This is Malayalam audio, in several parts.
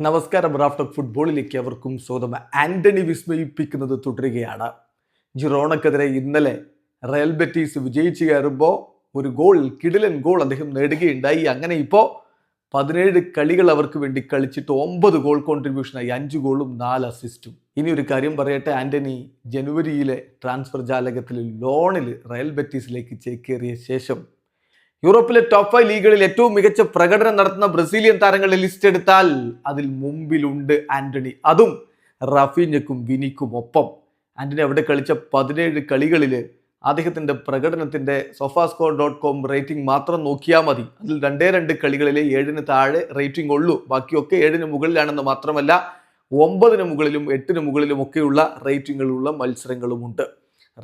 നമസ്കാരം റാഫ്റ്റർ ഫുട്ബോളിലേക്ക് അവർക്കും സ്വാഗതം. ആന്റണി വിസ്മയിപ്പിക്കുന്നത് തുടരുകയാണ്. ജിറോണക്കെതിരെ ഇന്നലെ റയൽ ബെറ്റീസ് വിജയിച്ചു കയറുമ്പോൾ ഒരു ഗോൾ കിടിലൻ ഗോൾ അദ്ദേഹം നേടുകയുണ്ടായി. അങ്ങനെ ഇപ്പോൾ പതിനേഴ് കളികൾ അവർക്ക് വേണ്ടി കളിച്ചിട്ട് ഒമ്പത് ഗോൾ കോൺട്രിബ്യൂഷനായി അഞ്ച് ഗോളും നാല് അസിസ്റ്റും. ഇനി ഒരു കാര്യം പറയട്ടെ ആന്റണി ജനുവരിയിലെ ട്രാൻസ്ഫർ ജാലകത്തിൽ ലോണിൽ റയൽ ബെറ്റീസിലേക്ക് ചേക്കേറിയ ശേഷം യൂറോപ്പിലെ ടോപ്പ് ഫൈവ് ലീഗുകളിൽ ഏറ്റവും മികച്ച പ്രകടനം നടത്തുന്ന ബ്രസീലിയൻ താരങ്ങളുടെ ലിസ്റ്റ് എടുത്താൽ അതിൽ മുമ്പിലുണ്ട് ആന്റണി. അതും റഫീഞ്ഞക്കും വിനിക്കും ഒപ്പം ആന്റണി അവിടെ കളിച്ച പതിനേഴ് കളികളിൽ അദ്ദേഹത്തിന്റെ പ്രകടനത്തിന്റെ സൊഫാസ്കോർ ഡോട്ട് കോം റേറ്റിംഗ് മാത്രം നോക്കിയാൽ മതി. അതിൽ രണ്ടേ രണ്ട് കളികളിലെ ഏഴിന് താഴെ റേറ്റിംഗ് ഉള്ളൂ. ബാക്കിയൊക്കെ ഏഴിന് മുകളിലാണെന്ന് മാത്രമല്ല ഒമ്പതിന് മുകളിലും എട്ടിന് മുകളിലും ഒക്കെയുള്ള റേറ്റിങ്ങുകളുള്ള മത്സരങ്ങളുമുണ്ട്.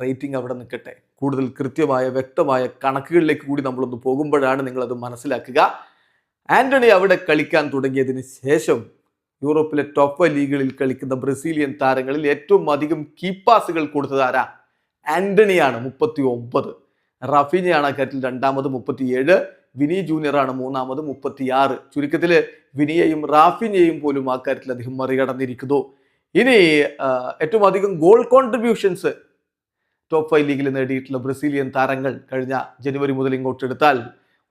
റേറ്റിംഗ് അവിടെ നിൽക്കട്ടെ. കൂടുതൽ കൃത്യമായ വ്യക്തമായ കണക്കുകളിലേക്ക് കൂടി നമ്മളൊന്ന് പോകുമ്പോഴാണ് നിങ്ങളത് മനസ്സിലാക്കുക. ആന്റണി അവിടെ കളിക്കാൻ തുടങ്ങിയതിന് ശേഷം യൂറോപ്പിലെ ടോപ്പ് ലീഗുകളിൽ കളിക്കുന്ന ബ്രസീലിയൻ താരങ്ങളിൽ ഏറ്റവും അധികം കീപ്പാസുകൾ കൊടുത്തത് ആരാ? ആന്റണിയാണ് മുപ്പത്തി ഒമ്പത് റഫീനയാണ് അക്കാര്യത്തിൽ രണ്ടാമത് മുപ്പത്തിയേഴ്. വിനി ജൂനിയറാണ് മൂന്നാമത് മുപ്പത്തിയാറ്. ചുരുക്കത്തിൽ വിനിയെയും റാഫിനെയും പോലും ആ കാര്യത്തിൽ അദ്ദേഹം മറികടന്നിരിക്കുന്നു. ഇനി ഏറ്റവും അധികം ഗോൾ കോൺട്രിബ്യൂഷൻസ് ടോപ്പ് ഫൈവ് ലീഗിൽ നേടിയിട്ടുള്ള ബ്രസീലിയൻ താരങ്ങൾ കഴിഞ്ഞ ജനുവരി മുതൽ ഇങ്ങോട്ട് എടുത്താൽ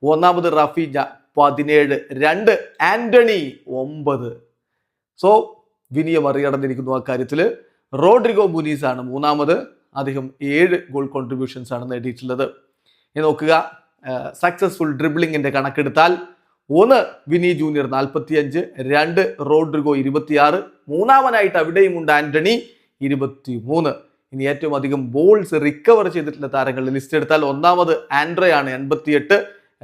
ഒന്നാമത് റഫീജ പതിനേഴ് രണ്ട് ആന്റണി ഒമ്പത്. സോ വിനിയ മറികടന്നിരിക്കുന്നു ആ കാര്യത്തിൽ റോഡ്രിഗോ മുനീസ് ആണ് മൂന്നാമത്. അദ്ദേഹം ഏഴ് ഗോൾ കോൺട്രിബ്യൂഷൻസ് ആണ് നേടിയിട്ടുള്ളത്. ഇനി നോക്കുക സക്സസ്ഫുൾ ഡ്രിബിളിങ്ങിന്റെ കണക്കെടുത്താൽ ഒന്ന് വിനി ജൂനിയർ നാൽപ്പത്തിയഞ്ച് രണ്ട് റോഡ്രിഗോ ഇരുപത്തിയാറ് മൂന്നാമനായിട്ട് അവിടെയും ഉണ്ട് ആന്റണി ഇരുപത്തി മൂന്ന് ഇനി ഏറ്റവും അധികം ബോൾസ് റിക്കവർ ചെയ്തിട്ടുള്ള താരങ്ങളുടെ ലിസ്റ്റ് എടുത്താൽ ഒന്നാമത് ആണ് എൺപത്തിയെട്ട്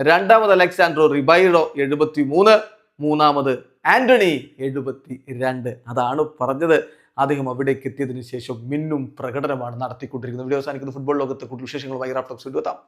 രണ്ടാമത് അലക്സാൻഡ്രോ റിബൈറോ എഴുപത്തി മൂന്ന് മൂന്നാമത് ആന്റണി എഴുപത്തി രണ്ട് അതാണ് പറഞ്ഞത്. അദ്ദേഹം അവിടേക്ക് എത്തിയതിനു ശേഷം മിന്നും പ്രകടനമാണ് നടത്തിക്കൊണ്ടിരിക്കുന്നത്. വീഡിയോ അവസാനിക്കുന്ന. ഫുട്ബോൾ ലോകത്തെ കൂടുതൽ വിശേഷങ്ങളുമായി റാഫ്റ്റോക്സ് എത്താം.